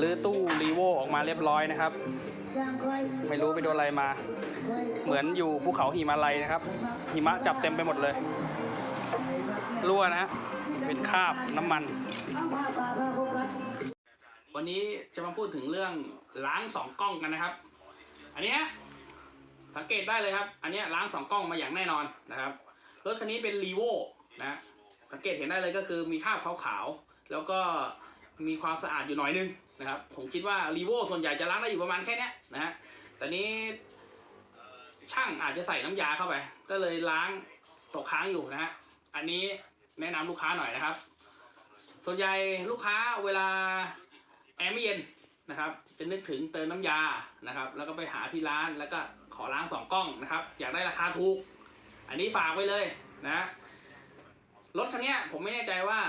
รื้อตู้รีโวออกมาเรียบร้อยนะครับ ไม่รู้ไปโดนอะไรมา เหมือนอยู่ภูเขาหิมาลัยนะครับ หิมะจับเต็มไปหมดเลยรั่วนะเป็นคราบน้ำมัน วันนี้จะมาพูดถึงเรื่องล้างสองกล้องกันนะครับ อันนี้สังเกตได้เลยครับ อันนี้ล้างสองกล้องมาอย่างแน่นอนนะครับรถคันนี้เป็นรีโวนะสังเกตเห็นได้เลยก็คือมีคราบขาวๆแล้วก็มีความสะอาดอยู่หน่อยนึง นะครับ ผมคิดว่ารีโวส่วนใหญ่จะล้างได้อยู่ประมาณแค่นี้นะฮะแต่นี้ช่างอาจจะใส่น้ำยาเข้าไป ก็เลยล้างตกค้างอยู่นะฮะอันนี้แนะนำลูกค้าหน่อยนะครับ ส่วนใหญ่ลูกค้าเวลาแอร์ไม่เย็นนะครับจะนึกถึงเติมน้ำยานะครับ แล้วก็ไปหาที่ร้านแล้วก็ขอล้างสองกล้องนะครับ อยากได้ราคาถูก อันนี้ฝากไว้เลยนะรถคันนี้ผมไม่แน่ใจว่า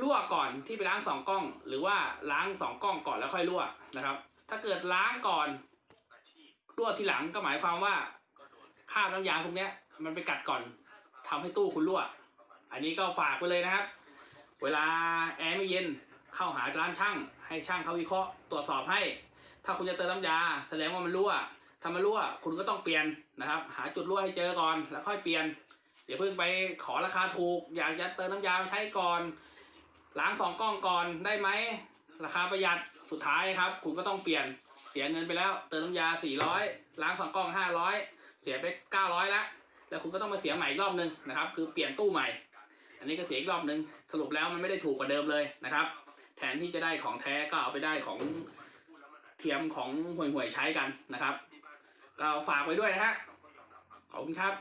รั่วก่อนที่ไปล้างสองกล้อง หรือว่าล้างสองกล้องก่อนแล้วค่อยรั่วนะครับ ถ้าเกิดล้างก่อนรั่วทีหลังก็หมายความว่าคราบน้ำยาพวกนี้มันไปกัดก่อนทำให้ตู้คุณรั่ว อันนี้ก็ฝากไปเลยนะครับ เวลาแอร์ไม่เย็นเข้าหาร้านช่าง ให้ช่างเขาวิเคราะห์ตรวจสอบให้ ถ้าคุณจะเติมน้ำยา แสดงว่ามันรั่วถ้ามันรั่วคุณก็ต้องเปลี่ยนนะครับ หาจุดรั่วให้เจอก่อนแล้วค่อยเปลี่ยนอย่าเพิ่งไปขอราคาถูก อยากจะเติมน้ำยาใช้ก่อน ล้างสองกล้องก่อนได้ไหมราคาประหยัดสุดท้ายครับ คุณก็ต้องเปลี่ยนเสียเงินไปแล้ว เติมน้ำยา400ล้างสองกล้อง500เสียไป900แล้วแล้วคุณก็ต้องมาเสียใหม่อีกรอบนึงนะครับ คือเปลี่ยนตู้ใหม่ อันนี้ก็เสียอีกรอบนึงสรุปแล้วมันไม่ได้ถูกกว่าเดิมเลยนะครับ แทนที่จะได้ของแท้ก็เอาไปได้ของเทียมของห่วยๆใช้กันนะครับ ก็ฝากไว้ด้วยนะฮะขอบคุณครับ